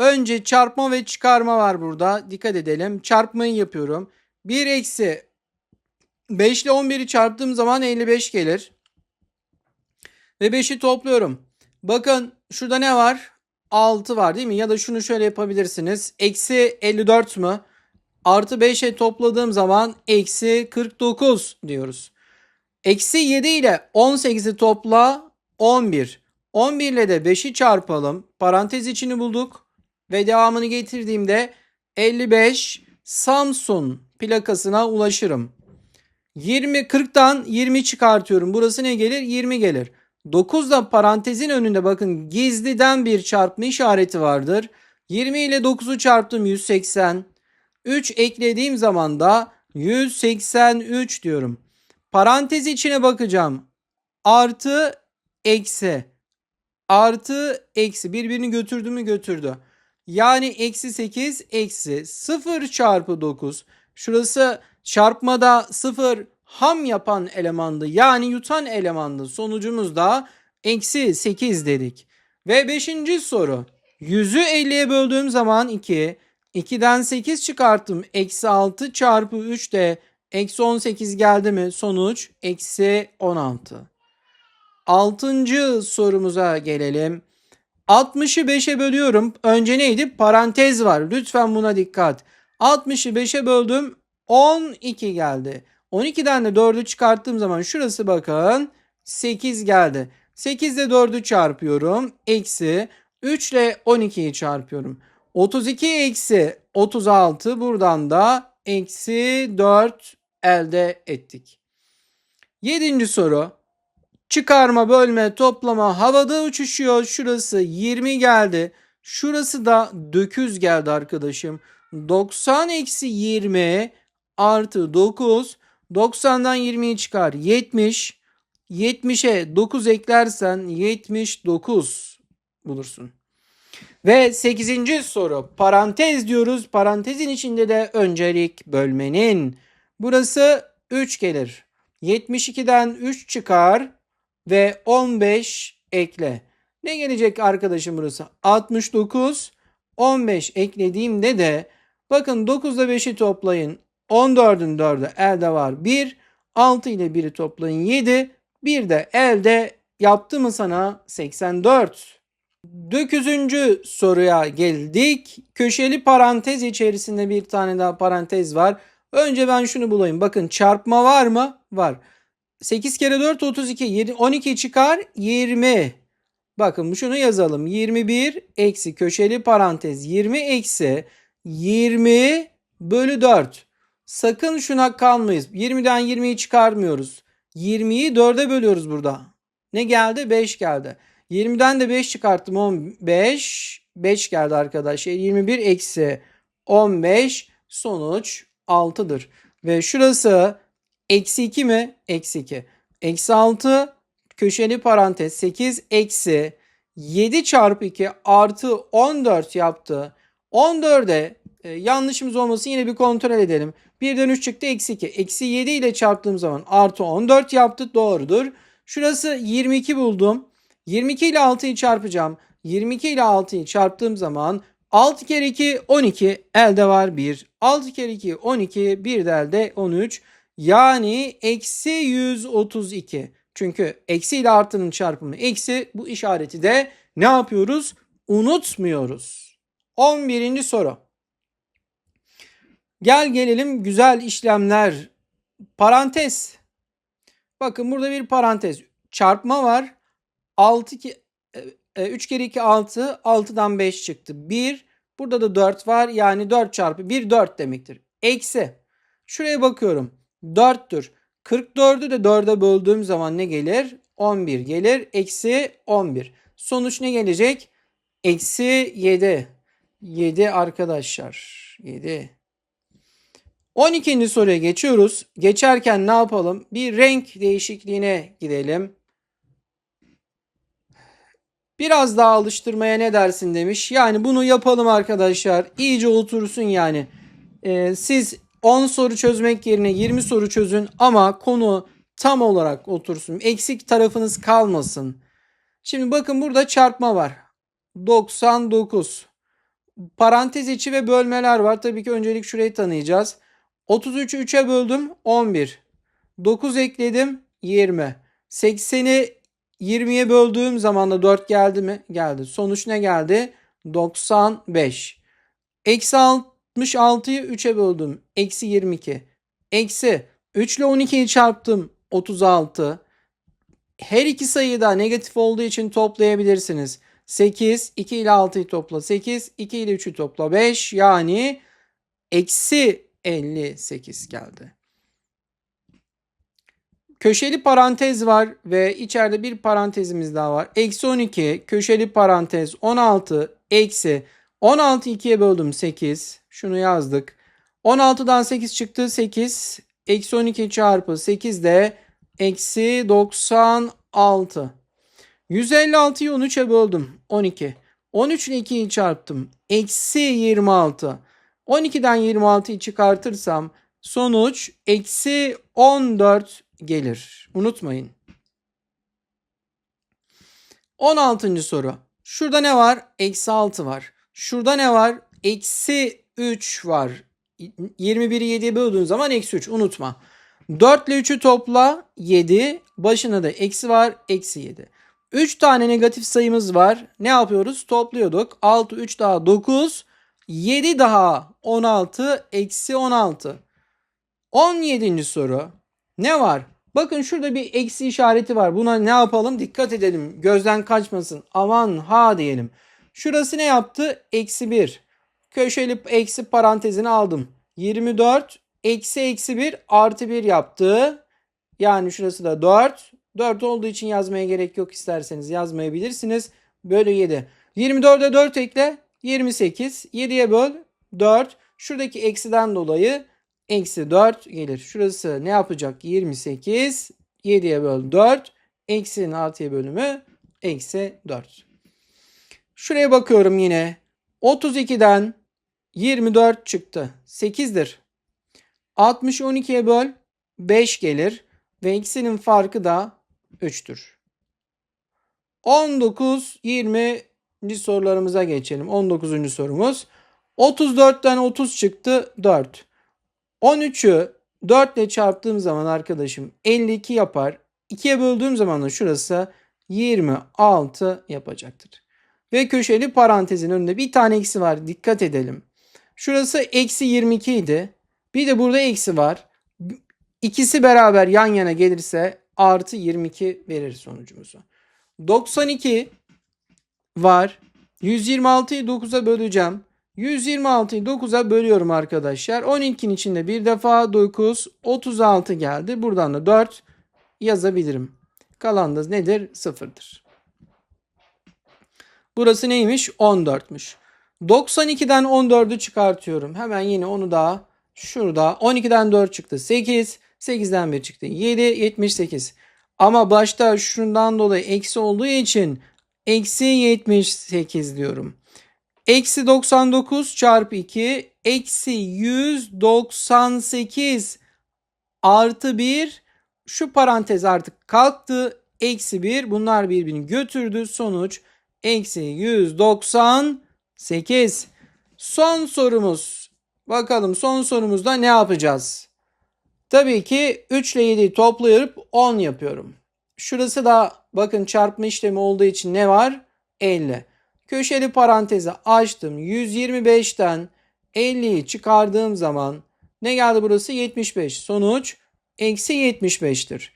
Önce çarpma ve çıkarma var burada. Dikkat edelim. Çarpmayı yapıyorum. 1 eksi 5 ile 11'i çarptığım zaman 55 gelir. Ve 5'i topluyorum. Bakın şurada ne var? 6 var değil mi? Ya da şunu şöyle yapabilirsiniz. Eksi 54 mü? Artı 5'e topladığım zaman eksi 49 diyoruz. Eksi 7 ile 18'i topla 11. 11 ile de 5'i çarpalım. Parantez içini bulduk. Ve devamını getirdiğimde 55 Samsun plakasına ulaşırım. 20 40'tan 20 çıkartıyorum. Burası ne gelir? 20 gelir. 9 da parantezin önünde bakın gizliden bir çarpma işareti vardır. 20 ile 9'u çarptım 180. 3 eklediğim zaman da 183 diyorum. Parantez içine bakacağım. Artı eksi. Artı eksi birbirini götürdü mü götürdü. Yani eksi 8 eksi 0 çarpı 9. Şurası çarpmada 0 ham yapan elemandı. Yani yutan elemandı. Sonucumuz da eksi 8 dedik. Ve 5. soru. 100'ü 50'ye böldüğüm zaman 2. 2'den 8 çıkarttım. Eksi 6 çarpı 3 de eksi 18 geldi mi? Sonuç eksi 16. Altıncı sorumuza gelelim. 60'ı 5'e bölüyorum. Önce neydi? Parantez var. Lütfen buna dikkat. 60'ı 5'e böldüm. 12 geldi. 12'den de 4'ü çıkarttığım zaman şurası bakın 8 geldi. 8 ile 4'ü çarpıyorum. Eksi 3 ile 12'yi çarpıyorum. 32 eksi 36 buradan da eksi 4 elde ettik. Yedinci soru. Çıkarma, bölme, toplama havada uçuşuyor. Şurası 20 geldi. Şurası da 9 geldi arkadaşım. 90 eksi 20 artı 9. 90'dan 20'yi çıkar. 70. 70'e 9 eklersen 79 bulursun. Ve 8. soru parantez diyoruz. Parantezin içinde de öncelik bölmenin. Burası 3 gelir. 72'den 3 çıkar ve 15 ekle. Ne gelecek arkadaşım burası? 69 15 eklediğimde de bakın 9 ile 5'i toplayın. 14'ün 4'ü elde var 1. 6 ile 1'i toplayın 7. Bir de elde yaptı mı sana 84. 9. soruya geldik. Köşeli parantez içerisinde bir tane daha parantez var. Önce ben şunu bulayım. Bakın çarpma var mı? Var. 8 kere 4 32. 7, 12 çıkar 20. Bakın şunu yazalım. 21 eksi köşeli parantez 20 eksi 20 bölü 4. Sakın şuna kalmayız. 20'den 20'yi çıkarmıyoruz. 20'yi 4'e bölüyoruz burada. Ne geldi? 5 geldi. 20'den de 5 çıkarttım. 15. 5 geldi arkadaşlar. 21 eksi 15 sonuç 6'dır. Ve şurası eksi 2 mi? Eksi 2. Eksi 6 köşeli parantez 8 eksi 7 çarpı 2 artı 14 yaptı. 14'e e, yanlışımız olmasın yine bir kontrol edelim. 1'den 3 çıktı eksi 2. Eksi 7 ile çarptığım zaman artı 14 yaptı. Doğrudur. Şurası 22 buldum. 22 ile 6'yı çarpacağım. 22 ile 6'yı çarptığım zaman 6 kere 2 12 elde var 1. 6 kere 2 12 bir de elde 13. Yani eksi 132. Çünkü eksi ile artının çarpımı eksi. Bu işareti de ne yapıyoruz? Unutmuyoruz. 11. soru. Gel gelelim güzel işlemler. Parantez. Bakın burada bir parantez. Çarpma var. 6 ki 3 kere 2 6. 6'dan 5 çıktı. 1. Burada da 4 var. Yani 4 çarpı 1 4 demektir. Eksi. Şuraya bakıyorum. 4'tür. 44'ü de 4'e böldüğüm zaman ne gelir? 11 gelir. Eksi 11. Sonuç ne gelecek? Eksi 7. 7 arkadaşlar. 7. 12. soruya geçiyoruz. Geçerken ne yapalım? Bir renk değişikliğine gidelim. Biraz daha alıştırmaya ne dersin demiş. Yani bunu yapalım arkadaşlar. İyice otursun yani. Ee, siz 10 soru çözmek yerine 20 soru çözün ama konu tam olarak otursun. Eksik tarafınız kalmasın. Şimdi bakın burada çarpma var. 99. parantez içi ve bölmeler var. Tabii ki öncelik şurayı tanıyacağız. 33'ü 3'e böldüm 11. 9 ekledim 20. 80'i 20'ye böldüğüm zaman da 4 geldi mi? Geldi. Sonuç ne geldi? 95. Eksi 66'yı 3'e böldüm. Eksi 22. Eksi 3 ile 12'yi çarptım. 36. Her iki sayıyı da negatif olduğu için toplayabilirsiniz. 8, 2 ile 6'yı topla 8, 2 ile 3'ü topla 5 yani eksi 58 geldi. Köşeli parantez var ve içeride bir parantezimiz daha var. Eksi 12 köşeli parantez 16 eksi 16 2'ye böldüm 8. Şunu yazdık. 16'dan 8 çıktı 8. Eksi 12 çarpı 8 de eksi 96. 156'yı 13'e böldüm 12. 13 ile 2'yi çarptım. Eksi 26. 12'den 26'yı çıkartırsam sonuç eksi 14 gelir. Unutmayın. 16. soru. Şurada ne var? Eksi 6 var. Şurada ne var? Eksi 3 var. 21'i 7'ye böldüğün zaman eksi 3 unutma. 4 ile 3'ü topla 7. Başına da eksi var. Eksi 7. 3 tane negatif sayımız var. Ne yapıyoruz? Topluyorduk. 6, 3 daha 9. 7 daha 16. Eksi 16. 17. soru. Ne var? Bakın şurada bir eksi işareti var. Buna ne yapalım? Dikkat edelim. Gözden kaçmasın. Aman ha diyelim. Şurası ne yaptı? Eksi 1. Köşeli eksi parantezini aldım. 24 eksi eksi 1 artı 1 yaptı. Yani şurası da 4. 4 olduğu için yazmaya gerek yok isterseniz yazmayabilirsiniz. Bölü 7. 24'e 4 ekle 28. 7'ye böl 4. Şuradaki eksiden dolayı eksi 4 gelir. Şurası ne yapacak? 28. 7'ye böl 4. Eksinin artıya bölümü eksi 4. Şuraya bakıyorum yine. 32'den 24 çıktı. 8'dir. 60 12'ye böl 5 gelir. Ve eksinin farkı da 3'tür. 19 20 sorularımıza geçelim. 19. sorumuz. 34'ten 30 çıktı 4. 13'ü 4 ile çarptığım zaman arkadaşım 52 yapar. 2'ye böldüğüm zaman da şurası 26 yapacaktır. Ve köşeli parantezin önünde bir tane eksi var. Dikkat edelim. Şurası eksi 22 idi. Bir de burada eksi var. İkisi beraber yan yana gelirse artı 22 verir sonucumuzu. 92 var. 126'yı 9'a böleceğim. 126'yı 9'a bölüyorum arkadaşlar. 12'nin içinde bir defa 9, 36 geldi. Buradan da 4 yazabilirim. Kalan da nedir? Sıfırdır. Burası neymiş? 14'müş. 92'den 14'ü çıkartıyorum. Hemen yine onu da şurada 12'den 4 çıktı 8. 8'den 1 çıktı 7. 78. Ama başta şundan dolayı eksi olduğu için eksi 78 diyorum. Eksi 99 çarpı 2 eksi 198 artı 1 şu parantez artık kalktı. Eksi 1 bunlar birbirini götürdü. Sonuç eksi 198. Son sorumuz. Bakalım son sorumuzda ne yapacağız? Tabii ki 3 ile 7'yi toplayıp 10 yapıyorum. Şurası da bakın çarpma işlemi olduğu için ne var? 50. Köşeli parantezi açtım. 125'ten 50'yi çıkardığım zaman ne geldi burası? 75. Sonuç eksi 75'tir.